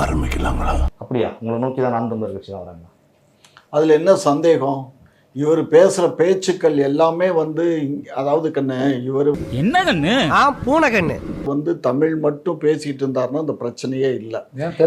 ஆரம்பிக்கலாங்களா? அப்படியா? உங்களை நோக்கி தான் நான் தமிழர் கட்சி தான் வராங்க. அதில் என்ன சந்தேகம்? இவர் பேசுகிற பேச்சுக்கள் எல்லாமே வந்து அதாவது கண்ணு இவர் என்ன கண்ணு? ஆ பூனை கண்ணு. வந்து தமிழ் மட்டும் பேசிட்டு இருந்தாருன்னா அந்த பிரச்சனையே இல்லை.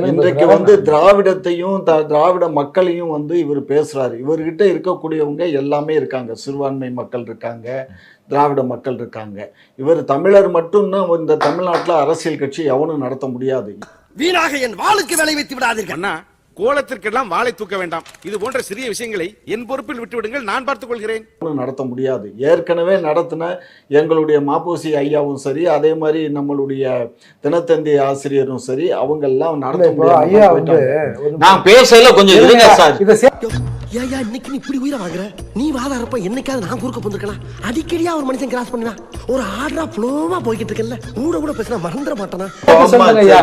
இன்றைக்கு? வந்து திராவிடத்தையும் த- திராவிட மக்களையும் வந்து இவர் பேசுறாரு. இவர்கிட்ட இருக்கக்கூடியவங்க எல்லாமே இருக்காங்க. சிறுபான்மை மக்கள் இருக்காங்க திராவிட மக்கள் இருக்காங்க. இவர் தமிழர் மட்டும்னா இந்த தமிழ்நாட்டில் அரசியல் கட்சி எவனும் நடத்த முடியாது. வீணாக என் வாளுக்கு விளை வைத்து விடாதீர்கள். அண்ணா கோலத்திற்கெல்லாம் வாளை தூக்க வேண்டாம். இது போன்ற சிறிய விஷயங்களை என் பொறுப்பில் விட்டுவிடுங்கள் நான் பார்த்துக் கொள்கிறேன். நடத்த முடியாது. ஏற்கனவே நடத்தின எங்களுடைய மாப்போசி ஐயாவும் சரி அதே மாதிரி நம்மளுடைய தினத்தந்தி ஆசிரியரும் சரி அவங்க எல்லாம் நடத்த ஐயா வந்து நான் பேசல கொஞ்சம் இருங்க சார். இதை சே- ஏயா இன்னைக்கு நீ இப்படி உயிரை வாங்குற? நீ வாதா இருப்ப என்னைக்காவது நான் குறுக்க போந்திருக்கலாம் அடிக்கடியா ஒரு மனுஷன் கிராஸ் பண்ணுவா ஒரு ஆர்டரா ஃப்ளோவா போய்கிட்டு இருக்கல கூட கூட பேசினா மறந்துட மாட்டானா.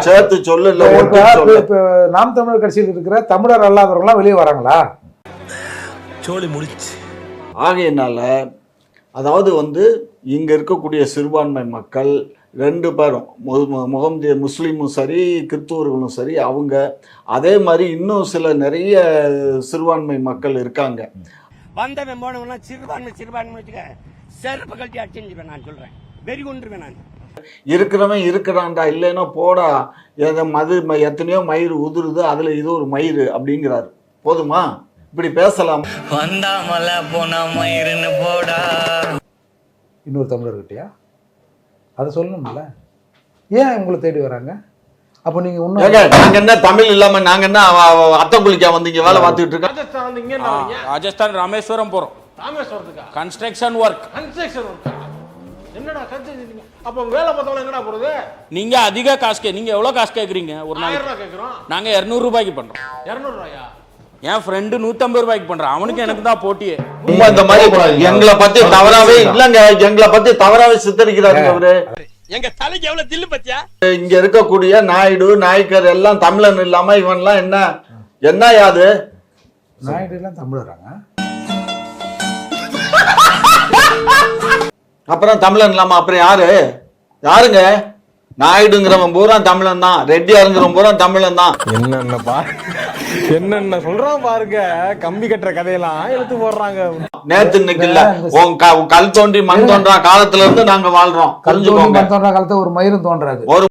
சேர்த்து சொல்லு. நாம் தமிழர் கட்சியில் இருக்கிற தமிழர் அல்லாதவங்களாம் வெளியே வராங்களா? சோழி முடிச்சு ஆகையினால அதாவது வந்து இங்க இருக்கக்கூடிய சிறுபான்மை மக்கள் ரெண்டு பேரும். முகமது முஸ்லீமும் சரி கிறிஸ்துவர்களும் சரி அவங்க அதே மாதிரி இன்னும் சில நிறைய சிறுபான்மை மக்கள் இருக்காங்க. வந்தவன் போனவனா சிறுபான்மை சிறுபான்மை வச்சுக்க செருப்பு கழட்டி அடிச்சுருவேன் நான் சொல்றேன். வெறி கொண்டுருவேன் நான். இருக்கிறவன் இருக்கிறான்டா இல்லைன்னா போடா. எத மது ம- எத்தனையோ மயிர் உதிருது அதுல இது ஒரு மயிர் அப்படிங்கிறாரு. போதுமா? இப்படி பேசலாம். வந்தாமல போனா மயிருன்னு போடா. இன்னொரு தமிழர்கிட்டயா? அதை சொல்லணும்ல. ஏன் உங்களை தேடி வராங்க? அப்போ நீங்க ஏங்க இன்னும் நாங்க என்ன தமிழ் இல்லாம நாங்க என்ன அத்தை குளிக்க வந்தீங்க வேலை பார்த்துட்டு இருக்கோம் ராஜஸ்தான் ராமேஸ்வரம் போறோம். ராமேஸ்வரத்துக்கா? கன்ஸ்ட்ரக்ஷன் ஒர்க் கன்ஸ்ட்ரக்ஷன் ஒர்க்கா என்னடா கன்ஸ்ட்ரக்ஷன் அப்போ வேலை பார்த்தவங்க என்னடா போறது? நீங்க அதிக காசு கே நீங்க எவ்வளவு காசு கேக்குறீங்க ஒரு ரூபாய் கேட்குறோம் நாங்க 200 ரூபாய்க்கு பண்றோம். இரநூறுவாயா என் ஃப்ரெண்டு 150 ரூபாய்க்கு பண்றான். அவனுக்கு எனக்கு தான் போட்டியே. இந்த மாதிரி எங்களை பத்தி தவறாவே இல்லங்க எங்களை பத்தி தவறாவே சித்தரிக்கிறாரு அவரு. எங்க தலைக்கு எவ்வளவு தில்லு பத்தியா? இங்க இருக்கக்கூடிய நாயுடு நாயக்கர் எல்லாம் தமிழன் இல்லாம இவன்லாம் என்ன? என்ன யாது? நாயுடு எல்லாம் தமிழராங்க. அப்புறம் தமிழன் இல்லாம அப்புறம் யாரு? யாருங்க? நாயுடுங்கிறவன் பூரா தமிழன் தான் ரெட்டியாருங்கிறவன் பூரா தமிழன் தான் என்னென்ன பா என்னென்ன சொல்றான் பாருங்க. கம்பி கட்டுற கதையெல்லாம் எடுத்து போடுறாங்க. நேத்து இன்னைக்கு இல்ல உன் கல் தோன்றி மண் தோன்றா காலத்துல இருந்து நாங்க வாழ்றோம். கல் தோன்றா காலத்துல ஒரு மயிரும் தோன்றாது. ஒரு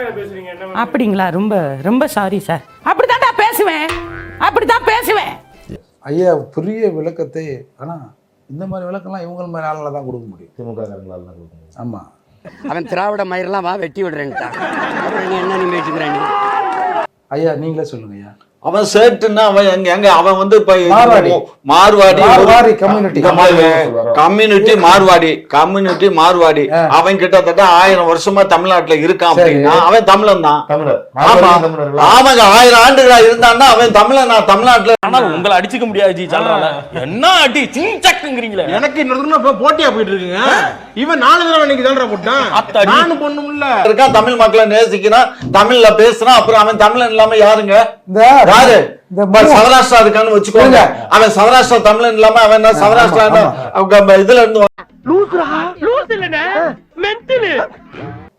அப்படிங்களா? ரொம்ப ரொம்ப சாரி சார் அப்படித்தான்டா பேசுவேன். அப்படித்தான் பேசுவேன். ஐயா பெரிய விளக்கத்தை ஆனா இந்த மாதிரி விளக்கம்லாம் இவங்க மாதிரி ஆளால தான் கொடுக்க முடியும். திமுக காரங்களால தான் கொடுக்க முடியும். ஆமா. அவன் திராவிட மயிரெல்லாம் வா வெட்டி விடுறேன்ட்டான். அப்புறம் நீ என்ன நீ ஐயா நீங்களே சொல்லுங்க ஐயா. அவன் சேட்டுன்னா அவன் எங்க எங்க அவன் வந்து மார்வாடி. கம்யூனிட்டி மார்வாடி கம்யூனிட்டி மார்வாடி அவன் கிட்டத்தட்ட ஆயிரம் வருஷமா தமிழ்நாட்டுல இருக்கான். அப்படின்னா அவன் தமிழன் தான். தமிழர். ஆமா. ஆயிரம் ஆண்டுகளா இருந்தான்னா அவன் தமிழன் நான் தமிழ்நாட்டுல. ஆனா உங்களை அடிச்சுக்க முடியாது என்ன அடி சிங்சக்குங்கிறீங்களே எனக்கு இன்னொரு போட்டியா போயிட்டு இருக்குங்க? இவன் நாலு தடவை இன்னைக்கு தான்டா போட்டான். நானும் பொண்ணும் இல்ல. இருக்கான் தமிழ் மக்களை நேசிக்கிறான் தமிழ்ல பேசுறான் அப்புறம் அவன் தமிழன் இல்லாம யாருங்க? யாரு? சௌராஷ்டிரா இருக்கான்னு வச்சுக்கோங்க. அவன் சௌராஷ்டிரா தமிழன் இல்லாம அவன் என்ன சௌராஷ்டிரா இதுல இருந்து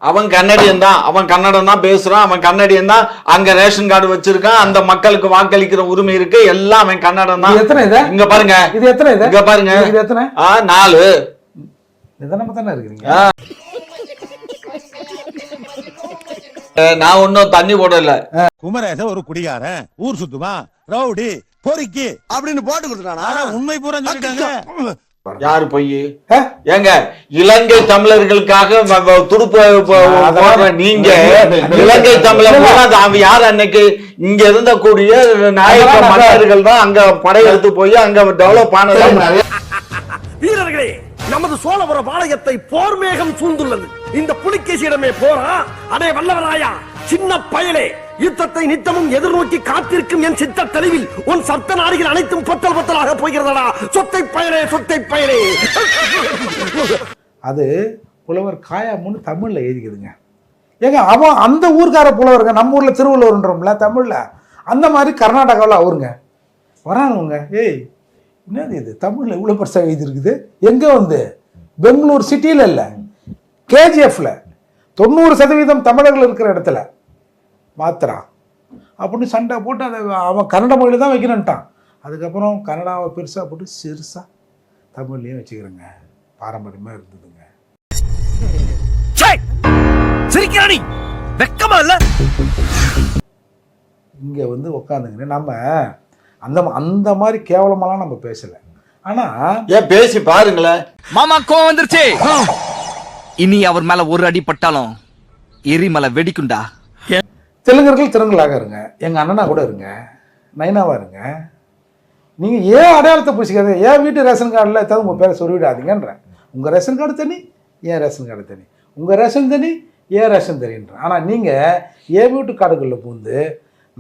அவன் கன்னடியன் தான். அவன் கன்னடம் தான் பேசுறான். அவன் கன்னடியன் தான். அங்க ரேஷன் கார்டு வச்சிருக்கான். அந்த மக்களுக்கு வாக்களிக்கிற உரிமை இருக்கு. எல்லாம் அவன் கன்னடம் இது தான் எத்தனை இது? இங்க பாருங்க. இது எத்தனை இது? இங்க பாருங்க. இது எத்தனை? நாலு. நிதானமா தானே இருக்கிறீங்க நான் ஒன்னும் தண்ணி போடல. குமரேச ஒரு குடிகாரன் ஊர் சுத்துமா ரவுடி பொறுக்கி அப்படின்னு போட்டு கொடுத்துட்டானா? உண்மை பூரா சொல்லிட்டாங்க. யாரு பொய்? ஏங்க இலங்கை தமிழர்களுக்காக துடுப்பு நீங்க இலங்கை தமிழர் அவன் யார் அன்னைக்கு? இங்க இருந்த கூடிய அதெல்லாம் மன்னர்கள் தான் அங்க படையெடுத்து போய் அங்க டெவலப் ஆனது வீரர்களே நமது சோழபுர பாளையத்தை போர் மேகம் சூழ்ந்துள்ளது. இந்த புலிகேசியிடமே போரா அடே வல்லவராயா சின்ன பயலே யுத்தத்தை நித்தமும் எதிர்நோக்கி காத்திருக்கும் என் சித்த தெளிவில் உன் சத்த நாடுகள் அனைத்தும் பொத்தல் பொத்தலாக போகிறதடா. சொத்தை பயலே சொத்தை பயலே. அது புலவர் காயாமுன்னு தமிழ்ல எழுதிக்குதுங்க. ஏங்க அவன் அந்த ஊர்க்கார புலவருங்க நம்ம ஊர்ல திருவள்ளுவர்ன்றோம்ல தமிழ்ல. அந்த மாதிரி கர்நாடகாவில் அவருங்க. வரானுங்க ஏய் என்னது இது? தமிழ்ல இவ்வளோ பெருசாக எழுதியிருக்குது. எங்கே வந்து? பெங்களூர் சிட்டியில் இல்லை. கேஜிஎஃப்ல தொண்ணூறு சதவீதம் தமிழர்கள் இருக்கிற இடத்துல. மாத்திரா அப்படின்னு சண்டை போட்டு அதை அவன் கன்னட மொழியில் தான் வைக்கணுன்ட்டான் அதுக்கப்புறம் கன்னடாவை பெருசாக போட்டு சிறுசாக தமிழ்லேயும் வச்சுக்கிறேங்க. பாரம்பரியமாக இருந்ததுங்க. சிரிக்கிறானி வெக்கமா இல்ல? இங்கே வந்து உட்காந்துங்கன்னு நம்ம அந்த அந்த மாதிரி கேவலமாலாம் நம்ம பேசலை. ஆனால் ஏன் பேசி பாருங்களேன். மாமா கோவம் வந்துருச்சு. இனி அவர் மேல ஒரு அடி பட்டாலும் எரிமலை வெடிக்குண்டா தெலுங்கர்கள் தெலுங்கலாக இருங்க. எங்கள் அண்ணனா கூட இருங்க. நைனாவா இருங்க. நீங்கள் ஏன் அடையாளத்தை பூசிக்காத ஏன் வீட்டு ரேஷன் கார்டில் ஏதாவது உங்கள் பேரை சொல்லிவிடாதீங்கன்றேன் உங்கள் ரேஷன் கார்டு தனி ஏன் ரேஷன் கார்டு தனி? உங்கள் ரேஷன் தனி ஏன் ரேஷன் தனின்றேன் ஆனால் நீங்கள் ஏன் வீட்டு கார்டுகளில் பூந்து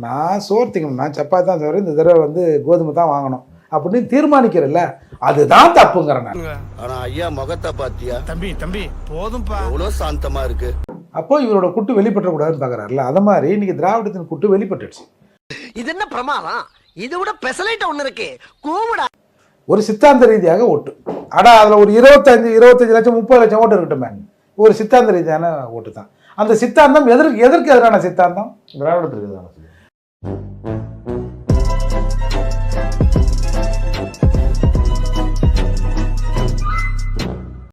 நான் சோறு திங்கணும். நான் சப்பாத்தி தான் தவிர இந்த தடவை வந்து கோதுமை தான் வாங்கணும். அப்படின்னு தீர்மானிக்கிறல்ல அதுதான் தப்புங்கிறேன் ஆனா ஐயா முகத்தை பாத்தியா? தம்பி தம்பி போதும்பா. எவ்வளவு சாந்தமா இருக்கு? அப்போ இவரோட குட்டு வெளிப்பற்றக்கூடாதுன்னு பார்க்குறாருல அது மாதிரி இன்னைக்கு திராவிடத்தின் குட்டு வெளிப்பட்டுடுச்சு இது என்ன பிரமாதம்? இது விட பெசலைட் ஒண்ணு இருக்கு. கூவுடா ஒரு சித்தாந்த ரீதியாக ஓட்டு. அடா அதில் ஒரு இருபத்தஞ்சு இருபத்தஞ்சு லட்சம் முப்பது லட்சம் ஓட்டு இருக்கட்டுமே. ஒரு சித்தாந்த ரீதியான ஓட்டு தான் அந்த சித்தாந்தம் எதற்கு எதற்கு எதிரான சித்தாந்தம்? திராவிடத்திற்கு தானே